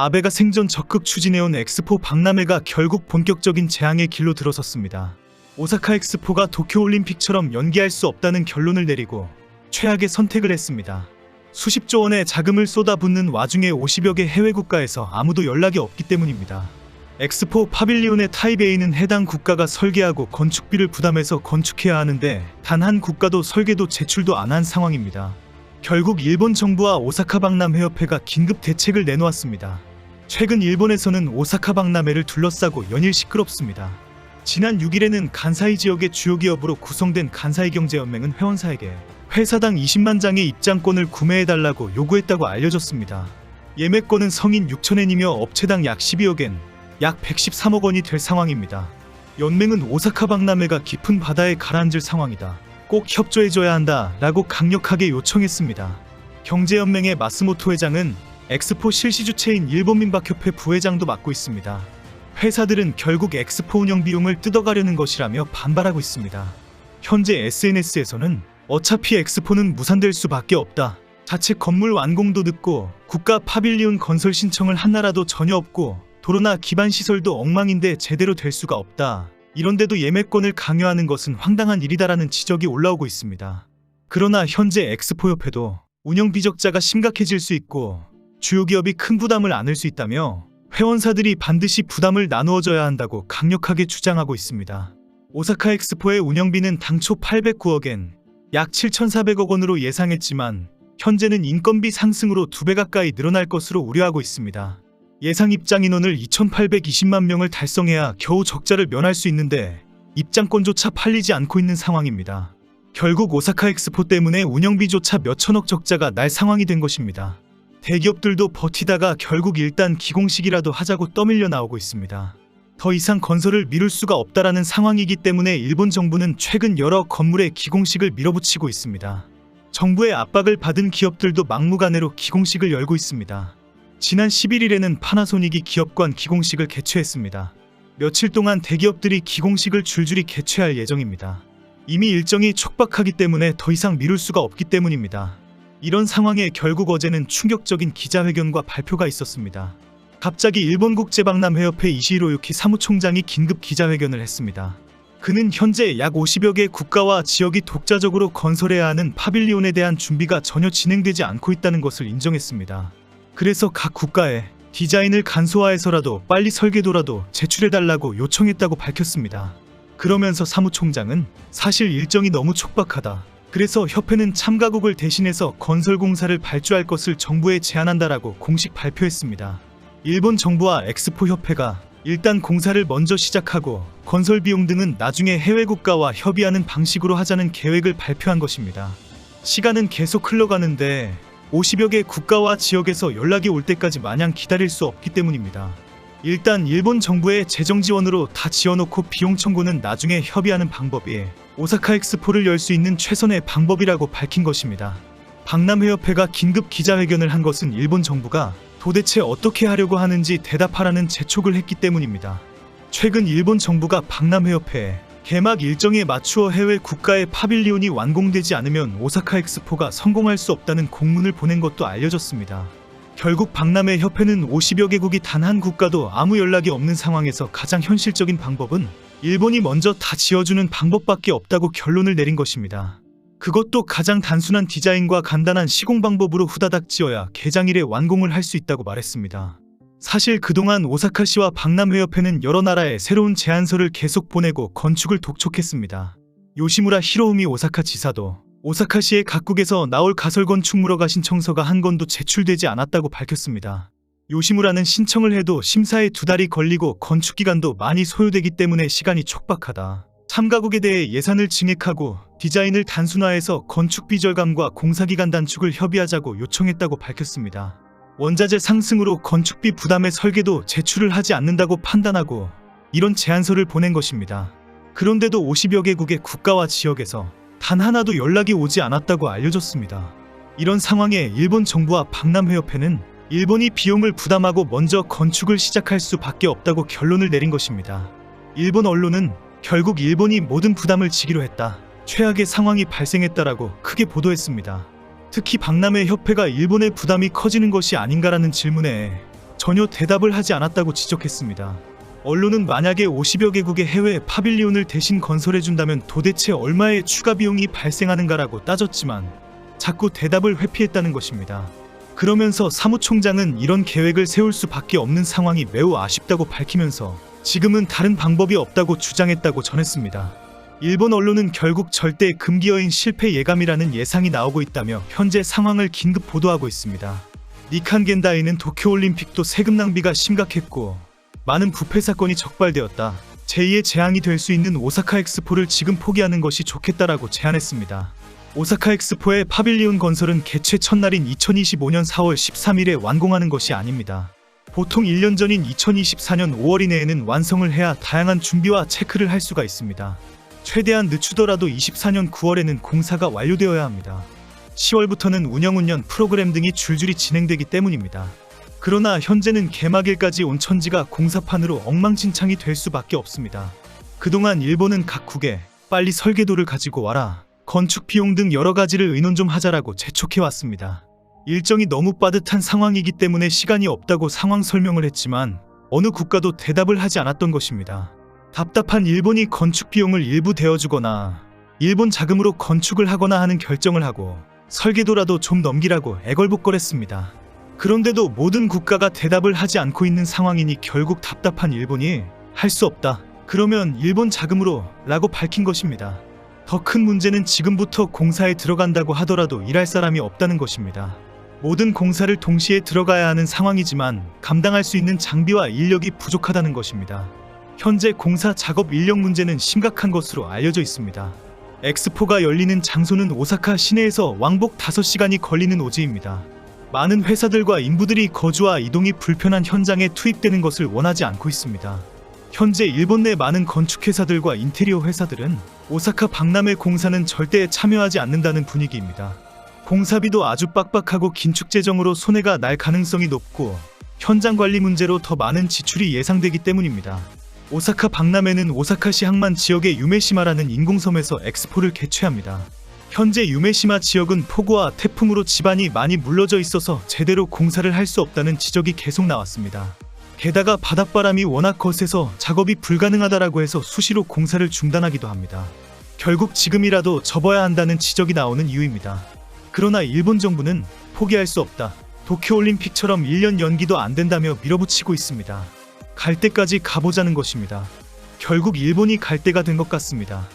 아베가 생전 적극 추진해온 엑스포 박람회가 결국 본격적인 재앙의 길로 들어섰습니다. 오사카 엑스포가 도쿄올림픽처럼 연기할 수 없다는 결론을 내리고 최악의 선택을 했습니다. 수십조 원의 자금을 쏟아붓는 와중에 50여 개 해외 국가에서 아무도 연락이 없기 때문입니다. 엑스포 파빌리온의 타이베이는 해당 국가가 설계하고 건축비를 부담해서 건축해야 하는데 단 한 국가도 설계도 제출도 안 한 상황입니다. 결국 일본 정부와 오사카 박람회협회가 긴급 대책을 내놓았습니다. 최근 일본에서는 오사카 박람회를 둘러싸고 연일 시끄럽습니다. 지난 6일에는 간사이 지역의 주요 기업으로 구성된 간사이 경제연맹은 회원사에게 회사당 20만 장의 입장권을 구매해달라고 요구했다고 알려졌습니다. 예매권은 성인 6천엔이며 업체당 약 12억 엔, 약 113억 원이 될 상황입니다. 연맹은 오사카 박람회가 깊은 바다에 가라앉을 상황이다. 꼭 협조해줘야 한다. 라고 강력하게 요청했습니다. 경제연맹의 마스모토 회장은 엑스포 실시 주체인 일본민박협회 부회장도 맡고 있습니다. 회사들은 결국 엑스포 운영 비용을 뜯어가려는 것이라며 반발하고 있습니다. 현재 SNS에서는 어차피 엑스포는 무산될 수밖에 없다. 자체 건물 완공도 늦고 국가 파빌리온 건설 신청을 한 나라도 전혀 없고 도로나 기반 시설도 엉망인데 제대로 될 수가 없다. 이런데도 예매권을 강요하는 것은 황당한 일이다라는 지적이 올라오고 있습니다. 그러나 현재 엑스포 협회도 운영 비적자가 심각해질 수 있고 주요 기업이 큰 부담을 안을 수 있다며 회원사들이 반드시 부담을 나누어져야 한다고 강력하게 주장하고 있습니다. 오사카 엑스포의 운영비는 당초 809억엔 약 7,400억 원으로 예상했지만 현재는 인건비 상승으로 두배 가까이 늘어날 것으로 우려하고 있습니다. 예상 입장 인원을 2,820만 명을 달성해야 겨우 적자를 면할 수 있는데 입장권조차 팔리지 않고 있는 상황입니다. 결국 오사카 엑스포 때문에 운영비조차 몇천억 적자가 날 상황이 된 것입니다. 대기업들도 버티다가 결국 일단 기공식이라도 하자고 떠밀려 나오고 있습니다. 더 이상 건설을 미룰 수가 없다라는 상황이기 때문에 일본 정부는 최근 여러 건물에 기공식을 밀어붙이고 있습니다. 정부의 압박을 받은 기업들도 막무가내로 기공식을 열고 있습니다. 지난 11일에는 파나소닉이 기업관 기공식을 개최했습니다. 며칠 동안 대기업들이 기공식을 줄줄이 개최할 예정입니다. 이미 일정이 촉박하기 때문에 더 이상 미룰 수가 없기 때문입니다. 이런 상황에 결국 어제는 충격적인 기자회견과 발표가 있었습니다. 갑자기 일본국제박람회협회 이시로 유키 사무총장이 긴급 기자회견을 했습니다. 그는 현재 약 50여 개 국가와 지역이 독자적으로 건설해야 하는 파빌리온에 대한 준비가 전혀 진행되지 않고 있다는 것을 인정했습니다. 그래서 각 국가에 디자인을 간소화해서라도 빨리 설계도라도 제출해달라고 요청했다고 밝혔습니다. 그러면서 사무총장은 사실 일정이 너무 촉박하다. 그래서 협회는 참가국을 대신해서 건설 공사를 발주할 것을 정부에 제안한다라고 공식 발표했습니다. 일본 정부와 엑스포 협회가 일단 공사를 먼저 시작하고 건설 비용 등은 나중에 해외 국가와 협의하는 방식으로 하자는 계획을 발표한 것입니다. 시간은 계속 흘러가는데 50여 개 국가와 지역에서 연락이 올 때까지 마냥 기다릴 수 없기 때문입니다. 일단 일본 정부의 재정 지원으로 다 지어놓고 비용 청구는 나중에 협의하는 방법이 오사카 엑스포를 열 수 있는 최선의 방법이라고 밝힌 것입니다. 박람회협회가 긴급 기자회견을 한 것은 일본 정부가 도대체 어떻게 하려고 하는지 대답하라는 재촉을 했기 때문입니다. 최근 일본 정부가 박람회협회에 개막 일정에 맞추어 해외 국가의 파빌리온이 완공되지 않으면 오사카 엑스포가 성공할 수 없다는 공문을 보낸 것도 알려졌습니다. 결국 박람회 협회는 50여 개국이 단 한 국가도 아무 연락이 없는 상황에서 가장 현실적인 방법은 일본이 먼저 다 지어주는 방법밖에 없다고 결론을 내린 것입니다. 그것도 가장 단순한 디자인과 간단한 시공 방법으로 후다닥 지어야 개장일에 완공을 할 수 있다고 말했습니다. 사실 그동안 오사카시와 박람회협회는 여러 나라에 새로운 제안서를 계속 보내고 건축을 독촉했습니다. 요시무라 히로우미 오사카 지사도 오사카시의 각국에서 나올 가설 건축물허가 신 청서가 한 건도 제출되지 않았다고 밝혔습니다. 요시무라는 신청을 해도 심사에 두 달이 걸리고 건축 기간도 많이 소요되기 때문에 시간이 촉박하다. 참가국에 대해 예산을 증액하고 디자인을 단순화해서 건축 비 절감과 공사기간 단축을 협의하자고 요청했다고 밝혔습니다. 원자재 상승으로 건축비 부담의 설계도 제출을 하지 않는다고 판단하고 이런 제안서를 보낸 것입니다. 그런데도 50여 개국의 국가와 지역에서 단 하나도 연락이 오지 않았다고 알려졌습니다. 이런 상황에 일본 정부와 박람회협회는 일본이 비용을 부담하고 먼저 건축을 시작할 수밖에 없다고 결론을 내린 것입니다. 일본 언론은 결국 일본이 모든 부담을 지기로 했다. 최악의 상황이 발생했다라고 크게 보도했습니다. 특히 박람회 협회가 일본의 부담이 커지는 것이 아닌가라는 질문에 전혀 대답을 하지 않았다고 지적했습니다. 언론은 만약에 50여 개국의 해외 파빌리온을 대신 건설해준다면 도대체 얼마의 추가 비용이 발생하는가라고 따졌지만 자꾸 대답을 회피했다는 것입니다. 그러면서 사무총장은 이런 계획을 세울 수밖에 없는 상황이 매우 아쉽다고 밝히면서 지금은 다른 방법이 없다고 주장했다고 전했습니다. 일본 언론은 결국 절대 금기어인 실패 예감이라는 예상이 나오고 있다며 현재 상황을 긴급 보도하고 있습니다. 니칸 겐다이는 도쿄올림픽도 세금 낭비가 심각했고 많은 부패 사건이 적발되었다. 제2의 재앙이 될 수 있는 오사카 엑스포를 지금 포기하는 것이 좋겠다라고 제안했습니다. 오사카 엑스포의 파빌리온 건설은 개최 첫날인 2025년 4월 13일에 완공하는 것이 아닙니다. 보통 1년 전인 2024년 5월 이내에는 완성을 해야 다양한 준비와 체크를 할 수가 있습니다. 최대한 늦추더라도 24년 9월에는 공사가 완료되어야 합니다. 10월부터는 운영운연 프로그램 등이 줄줄이 진행되기 때문입니다. 그러나 현재는 개막일까지 온 천지가 공사판으로 엉망진창이 될 수밖에 없습니다. 그동안 일본은 각국에 빨리 설계도를 가지고 와라, 건축 비용 등 여러 가지를 의논 좀 하자라고 재촉해 왔습니다. 일정이 너무 빠듯한 상황이기 때문에 시간이 없다고 상황 설명을 했지만 어느 국가도 대답을 하지 않았던 것입니다. 답답한 일본이 건축 비용을 일부 대어주거나 일본 자금으로 건축을 하거나 하는 결정을 하고 설계도라도 좀 넘기라고 애걸복걸했습니다. 그런데도 모든 국가가 대답을 하지 않고 있는 상황이니 결국 답답한 일본이 할 수 없다. 그러면 일본 자금으로 라고 밝힌 것입니다. 더 큰 문제는 지금부터 공사에 들어간다고 하더라도 일할 사람이 없다는 것입니다. 모든 공사를 동시에 들어가야 하는 상황이지만 감당할 수 있는 장비와 인력이 부족하다는 것입니다. 현재 공사 작업 인력 문제는 심각한 것으로 알려져 있습니다. 엑스포가 열리는 장소는 오사카 시내에서 왕복 5시간이 걸리는 오지입니다. 많은 회사들과 인부들이 거주와 이동이 불편한 현장에 투입되는 것을 원하지 않고 있습니다. 현재 일본 내 많은 건축회사들과 인테리어 회사들은 오사카 박람회 공사는 절대 참여하지 않는다는 분위기입니다. 공사비도 아주 빡빡하고 긴축 재정으로 손해가 날 가능성이 높고 현장 관리 문제로 더 많은 지출이 예상되기 때문입니다. 오사카 박람회는 오사카시 항만 지역의 유메시마라는 인공섬에서 엑스포를 개최합니다. 현재 유메시마 지역은 폭우와 태풍으로 지반이 많이 물러져 있어서 제대로 공사를 할 수 없다는 지적이 계속 나왔습니다. 게다가 바닷바람이 워낙 거세서 작업이 불가능하다라고 해서 수시로 공사를 중단하기도 합니다. 결국 지금이라도 접어야 한다는 지적이 나오는 이유입니다. 그러나 일본 정부는 포기할 수 없다. 도쿄올림픽처럼 1년 연기도 안 된다며 밀어붙이고 있습니다. 갈 때까지 가보자는 것입니다. 결국 일본이 갈 때가 된 것 같습니다.